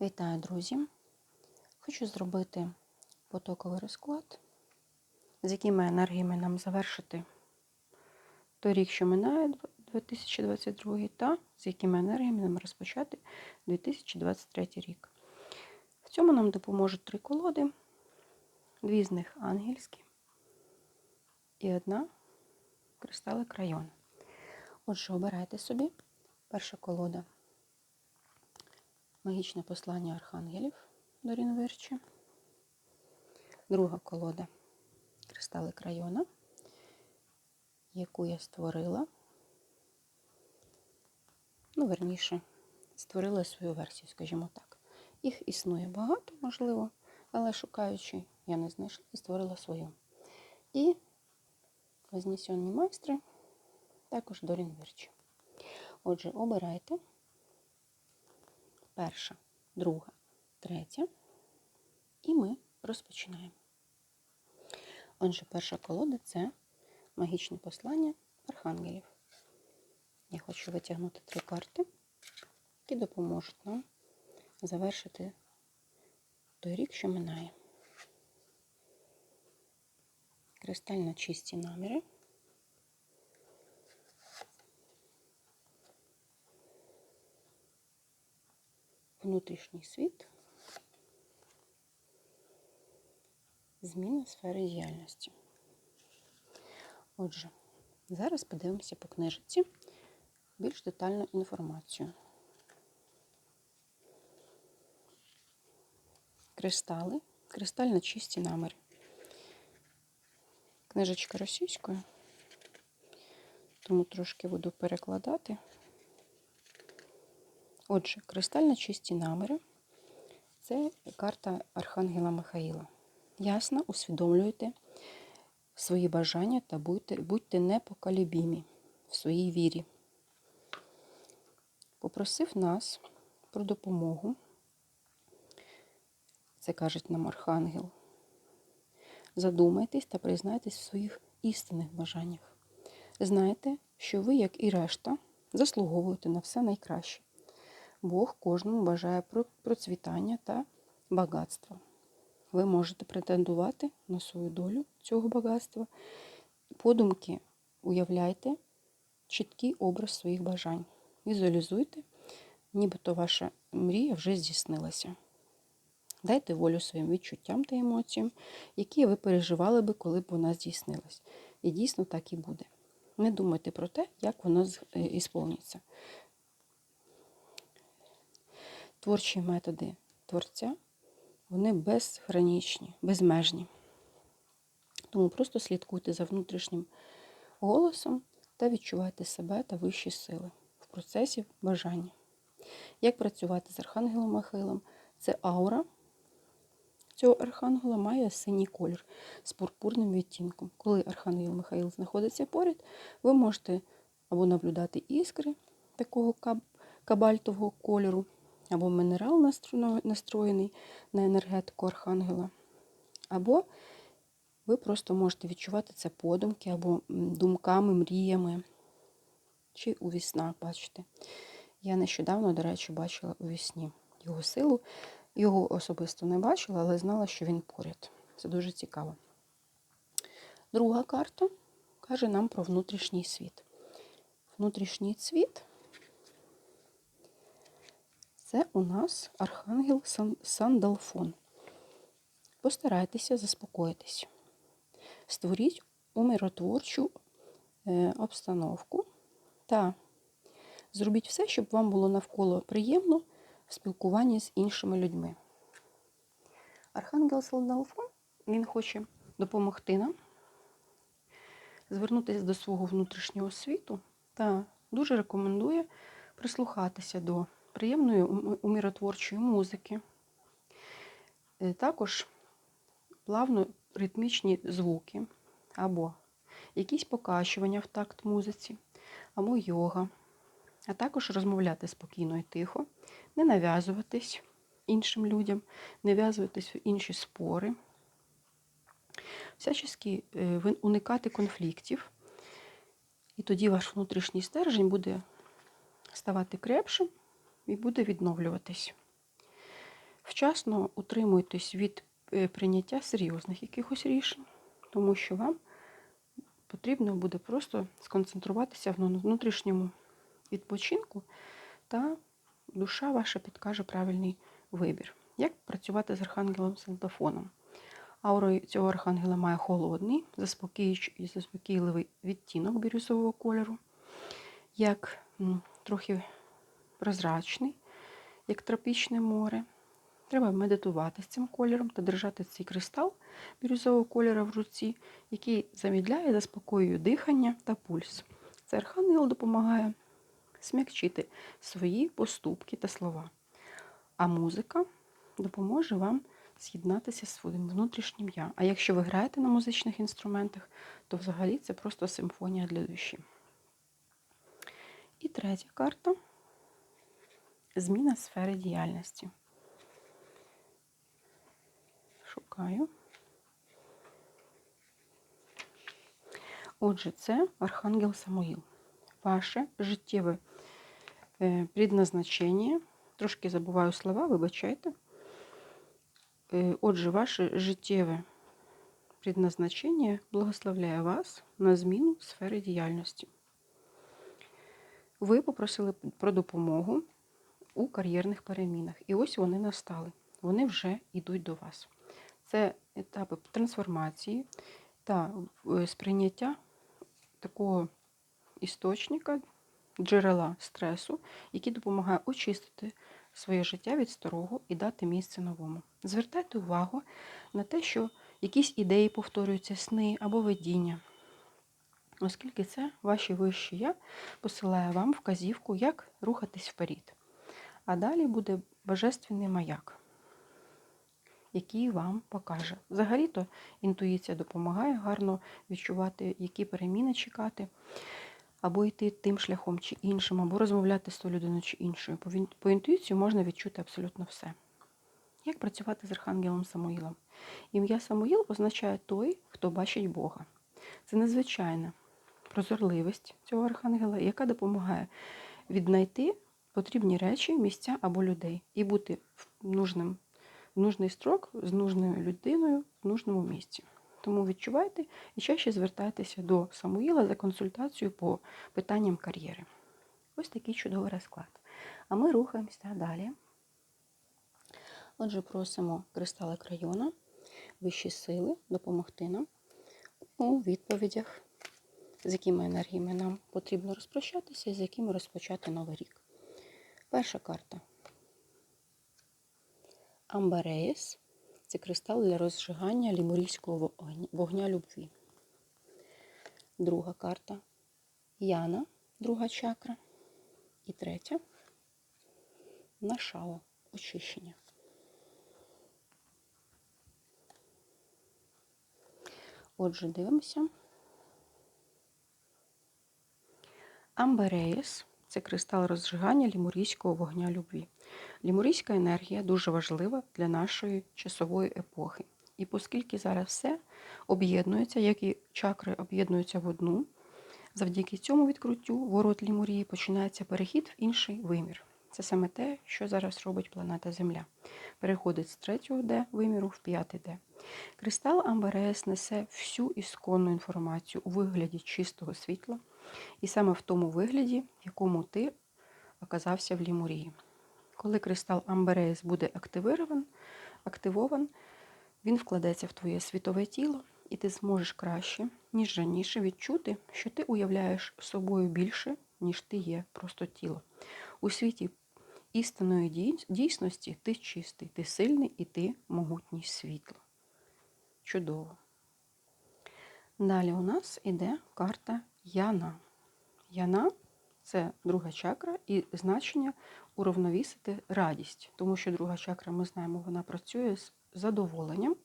Вітаю, друзі! Хочу зробити потоковий розклад, з якими енергіями нам завершити той рік, що минає 2022, та з якими енергіями нам розпочати 2023 рік. В цьому нам допоможуть три колоди, дві з них ангельські і одна кристалик район. Отже, обирайте собі перша колода Магічне послання архангелів Дорін Вирчі. Друга колода Кристалик района, яку я створила. Ну, верніше, створила свою версію, скажімо так. Їх існує багато, можливо, але шукаючи, я не знайшла і створила свою. І вознесенні майстри, також Дорін Вирчі. Отже, обирайте перша, друга, третя. І ми розпочинаємо. Отже, перша колода це магічне послання архангелів. Я хочу витягнути три карти, які допоможуть нам завершити той рік, що минає. Кристально чисті наміри. Внутрішній світ, зміна сфери діяльності. Отже, зараз подивимося по книжці більш детальну інформацію. Кристали, кристально чисті наміри. Книжечка російською, тому трошки буду перекладати. Отже, кристально чисті наміри це карта Архангела Михаїла. Ясно усвідомлюйте свої бажання та будьте, будьте непоколебімі в своїй вірі. Попросив нас про допомогу, це каже нам Архангел. Задумайтесь та признайтесь в своїх істинних бажаннях. Знайте, що ви, як і решта, заслуговуєте на все найкраще. Бог кожному бажає процвітання та багатства. Ви можете претендувати на свою долю цього багатства. Подумки уявляйте чіткий образ своїх бажань. Візуалізуйте, нібито ваша мрія вже здійснилася. Дайте волю своїм відчуттям та емоціям, які ви переживали би, коли б вона здійснилась. І дійсно так і буде. Не думайте про те, як воно ісполниться. Творчі методи творця, вони безгранічні, безмежні. Тому просто слідкуйте за внутрішнім голосом та відчувайте себе та вищі сили в процесі бажання. Як працювати з Архангелом Михайлом? Це аура цього архангела має синій колір з пурпурним відтінком. Коли Архангел Михаїл знаходиться поряд, ви можете або наблюдати іскри такого кабальтового кольору або мінерал настроєний на енергетику архангела, або ви просто можете відчувати це подумки, або думками, мріями, чи у віснах, бачите. Я нещодавно, до речі, бачила у вісні його силу. Його особисто не бачила, але знала, що він поряд. Це дуже цікаво. Друга карта каже нам про внутрішній світ. Внутрішній світ це у нас Архангел Сандалфон. Постарайтеся заспокоїтись. Створіть умиротворчу е, обстановку та зробіть все, щоб вам було навколо приємно в спілкуванні з іншими людьми. Архангел Сандалфон він хоче допомогти нам звернутися до свого внутрішнього світу та дуже рекомендує прислухатися до приємної умиротворчої музики. Е, також плавно ритмічні звуки, або якісь покачування в такт музиці, або йога, а також розмовляти спокійно і тихо, не нав'язуватись іншим людям, не в'язуватись в інші спори, всячески е, уникати конфліктів. І тоді ваш внутрішній стержень буде ставати крепшим і буде відновлюватись. вчасно утримуйтесь від е, прийняття серйозних якихось рішень, тому що вам потрібно буде просто сконцентруватися в внутрішньому відпочинку, та душа ваша підкаже правильний вибір. Як працювати з архангелом Салтафоном? Аура цього архангела має холодний, заспокійливий відтінок бірюзового кольору, як трохи прозрачний, як тропічне море. Треба медитувати з цим кольором та держати цей кристал бірюзового кольору в руці, який замідляє, заспокоює дихання та пульс. Цей архангел допомагає смягчити свої поступки та слова. А музика допоможе вам з'єднатися з своїм внутрішнім я. А якщо ви граєте на музичних інструментах, то взагалі це просто симфонія для душі. І третя карта зміна сфери діяльності. Шукаю. Отже, це Архангел Самуїл. Ваше життєве е, предназначення. Трошки забуваю слова, вибачайте. Е, Отже, ваше життєве предназначення благословляє вас на зміну сфери діяльності. Ви попросили про допомогу у кар'єрних перемінах. І ось вони настали. Вони вже йдуть до вас. Це етапи трансформації та е, сприйняття такого істочника, джерела стресу, який допомагає очистити своє життя від старого і дати місце новому. Звертайте увагу на те, що якісь ідеї повторюються, сни або видіння, оскільки це ваші вищі я посилає вам вказівку, як рухатись вперед. А далі буде божественний маяк, який вам покаже. Взагалі-то інтуїція допомагає гарно відчувати, які переміни чекати, або йти тим шляхом чи іншим, або розмовляти з тою людиною чи іншою. По, інтуїції можна відчути абсолютно все. Як працювати з Архангелом Самуїлом? Ім'я Самуїл означає той, хто бачить Бога. Це незвичайна прозорливість цього архангела, яка допомагає віднайти потрібні речі, місця або людей і бути в нужним, в нужний строк з нужною людиною в нужному місці. Тому відчувайте і чаще звертайтеся до Самуїла за консультацією по питанням кар'єри. Ось такий чудовий розклад. А ми рухаємося далі. Отже, просимо кристали крайона, вищі сили допомогти нам у відповідях, з якими енергіями нам потрібно розпрощатися і з якими розпочати новий рік. Перша карта. Амбареїс це кристал для розжигання лімурійського вогня- любві. Друга карта Яна, друга чакра. І третя Нашала очищення. Отже, дивимося. Амбереїс це кристал розжигання лімурійського вогня любві. Лімурійська енергія дуже важлива для нашої часової епохи. І оскільки зараз все об'єднується, як і чакри об'єднуються в одну, завдяки цьому відкриттю ворот Лімурії починається перехід в інший вимір. Це саме те, що зараз робить планета Земля. Переходить з третього Д виміру в п'ятий Д. Кристал Амбереєс несе всю ісконну інформацію у вигляді чистого світла, і саме в тому вигляді, в якому ти оказався в Лімурії. Коли кристал Амбереєс буде активирован, активован, він вкладеться в твоє світове тіло, і ти зможеш краще, ніж раніше, відчути, що ти уявляєш собою більше, ніж ти є просто тіло. У світі істинної дійсності ти чистий, ти сильний і ти могутній світло. Чудово. Далі у нас іде карта Яна. Яна це друга чакра і значення уравновісити радість, тому що друга чакра, ми знаємо, вона працює з задоволенням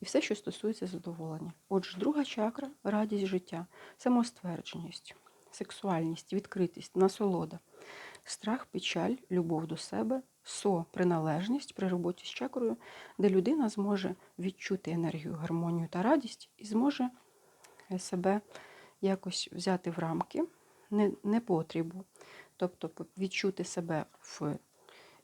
і все, що стосується задоволення. Отже, друга чакра радість життя, самоствердженість, сексуальність, відкритість, насолода, страх, печаль, любов до себе, со приналежність при роботі з чакрою, де людина зможе відчути енергію, гармонію та радість і зможе е, себе якось взяти в рамки, не, не потребу, тобто відчути себе в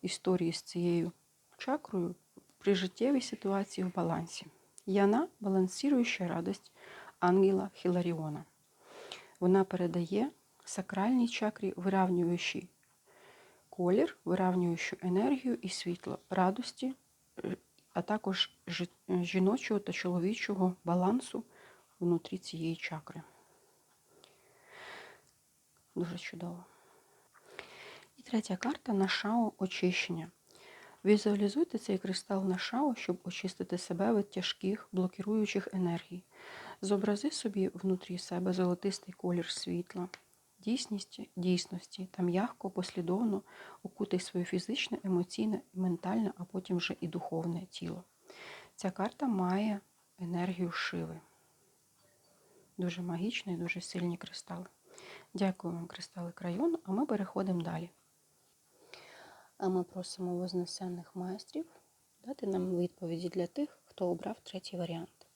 історії з цією чакрою при життєвій ситуації в балансі. Яна балансуюча радость ангела Хіларіона. Вона передає сакральній чакрі виравнюючий колір, виравнюючу енергію і світло радості, е, а також жіночого та чоловічого балансу внутрі цієї чакри. Дуже чудово. І третя карта на шао очищення. Візуалізуйте цей кристал на шао, щоб очистити себе від тяжких блокіруючих енергій. Зобрази собі внутрі себе золотистий колір світла, дійсність дійсності та м'яко, послідовно окутай своє фізичне, емоційне, ментальне, а потім вже і духовне тіло. Ця карта має енергію шиви. Дуже магічні і дуже сильні кристали. Дякую вам, кристали крайону, а ми переходимо далі. А ми просимо вознесенних майстрів дати нам відповіді для тих, хто обрав третій варіант.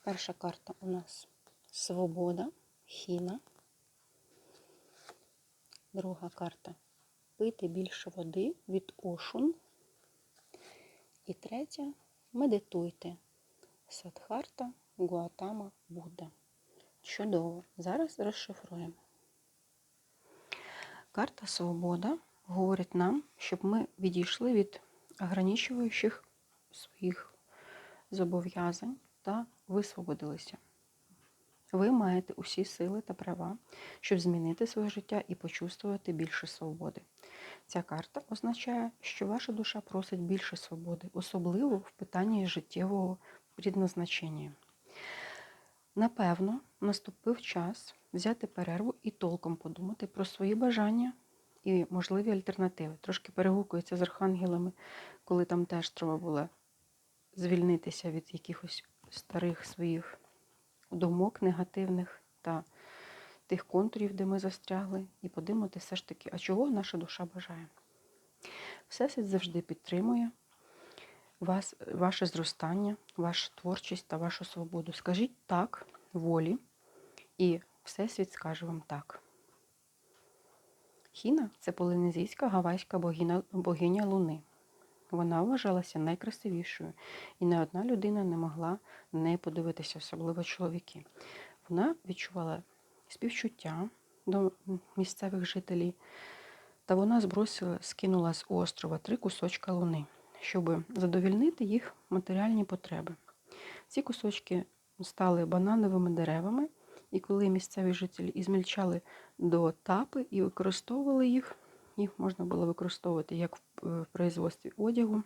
Перша карта у нас Свобода, Хіна. Друга карта Пити більше води від Ошун. І третя Медитуйте. Садхарта, Гуатама, Будда. Чудово. Зараз розшифруємо. Карта Свобода говорить нам, щоб ми відійшли від ограничуючих своїх зобов'язань та висвободилися. Ви маєте усі сили та права, щоб змінити своє життя і почувствувати більше свободи. Ця карта означає, що ваша душа просить більше свободи, особливо в питанні життєвого предназначення. Напевно, наступив час взяти перерву і толком подумати про свої бажання і можливі альтернативи. Трошки перегукується з архангелами, коли там теж треба було звільнитися від якихось старих своїх думок негативних та тих контурів, де ми застрягли, і подумати все ж таки, а чого наша душа бажає. Всесвіт завжди підтримує вас, ваше зростання, вашу творчість та вашу свободу. Скажіть так волі, і Всесвіт скаже вам так. Хіна це полінезійська гавайська богиня, богиня Луни. Вона вважалася найкрасивішою, і не одна людина не могла неї подивитися, особливо чоловіки. Вона відчувала співчуття до місцевих жителів, та вона збросила, скинула з острова три кусочка луни, щоб задовільнити їх матеріальні потреби. Ці кусочки стали банановими деревами, і коли місцеві жителі ізмільчали до тапи і використовували їх, їх можна було використовувати як в производстві одягу,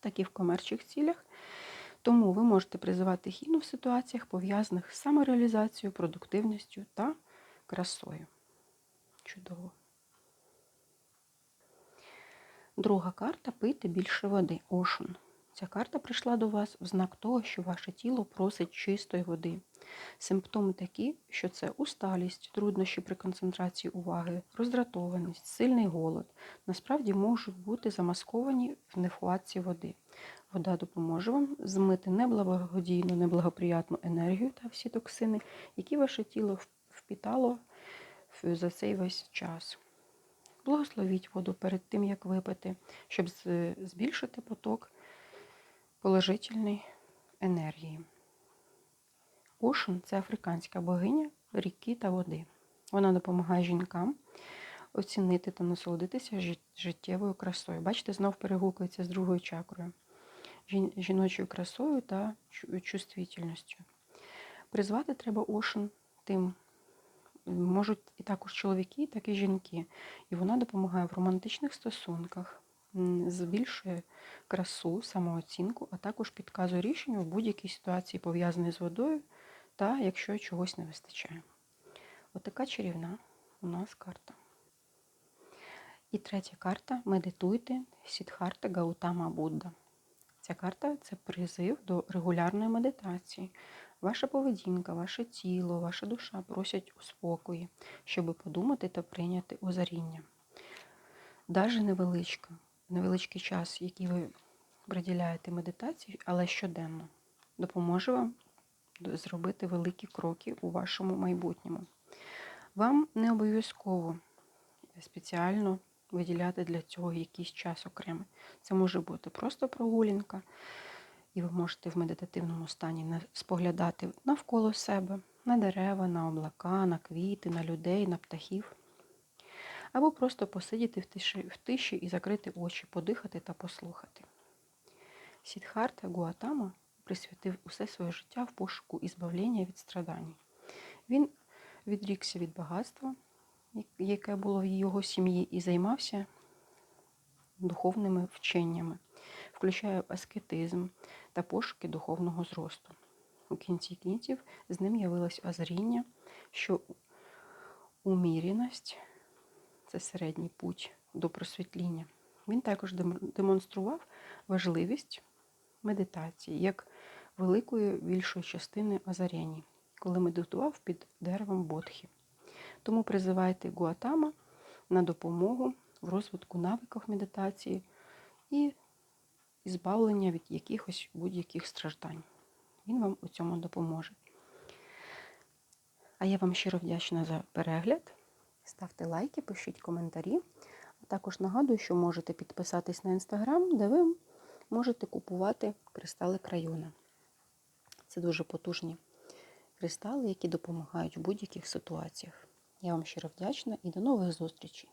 так і в комерчих цілях. Тому ви можете призивати хіну в ситуаціях, пов'язаних з самореалізацією, продуктивністю та красою. Чудово. Друга карта пийте більше води. Ошун. Ця карта прийшла до вас в знак того, що ваше тіло просить чистої води. Симптоми такі, що це усталість, труднощі при концентрації уваги, роздратованість, сильний голод, насправді можуть бути замасковані в нехватці води. Вода допоможе вам змити неблагодійну, неблагоприятну енергію та всі токсини, які ваше тіло впітало за цей весь час. Благословіть воду перед тим, як випити, щоб збільшити поток положительної енергії. Ошун це африканська богиня ріки та води. Вона допомагає жінкам оцінити та насолодитися життєвою красою. Бачите, знов перегукується з другою чакрою, жіночою красою та чувствительністю. Призвати треба Ошун тим. Можуть і також чоловіки, так і жінки. І вона допомагає в романтичних стосунках, збільшує красу, самооцінку, а також підказує рішення в будь-якій ситуації, пов'язаній з водою, та якщо чогось не вистачає. Отака чарівна у нас карта. І третя карта медитуйте Сідхарта Гаутама Будда. Ця карта це призив до регулярної медитації. Ваша поведінка, ваше тіло, ваша душа просять у спокої, щоб подумати та прийняти озаріння. Даже невеличка, невеличкий час, який ви приділяєте медитації, але щоденно, допоможе вам зробити великі кроки у вашому майбутньому. Вам не обов'язково спеціально виділяти для цього якийсь час окремий. Це може бути просто прогулянка, ви можете в медитативному стані споглядати навколо себе, на дерева, на облака, на квіти, на людей, на птахів. Або просто посидіти в тиші, в тиші і закрити очі, подихати та послухати. Сідхарта Гуатама присвятив усе своє життя в пошуку і від страдань. Він відрікся від багатства, яке було в його сім'ї, і займався духовними вченнями, включає аскетизм та пошуки духовного зросту. У кінці кінців з ним явилось озаріння, що уміреність це середній путь до просвітління. Він також демонстрував важливість медитації як великої більшої частини озарінь, коли медитував під деревом Бодхі. Тому призивайте Гуатама на допомогу в розвитку навиків медитації і збавлення від якихось будь-яких страждань. Він вам у цьому допоможе. А я вам щиро вдячна за перегляд. Ставте лайки, пишіть коментарі. А також нагадую, що можете підписатись на інстаграм, де ви можете купувати кристали крайона. Це дуже потужні кристали, які допомагають в будь-яких ситуаціях. Я вам щиро вдячна і до нових зустрічей!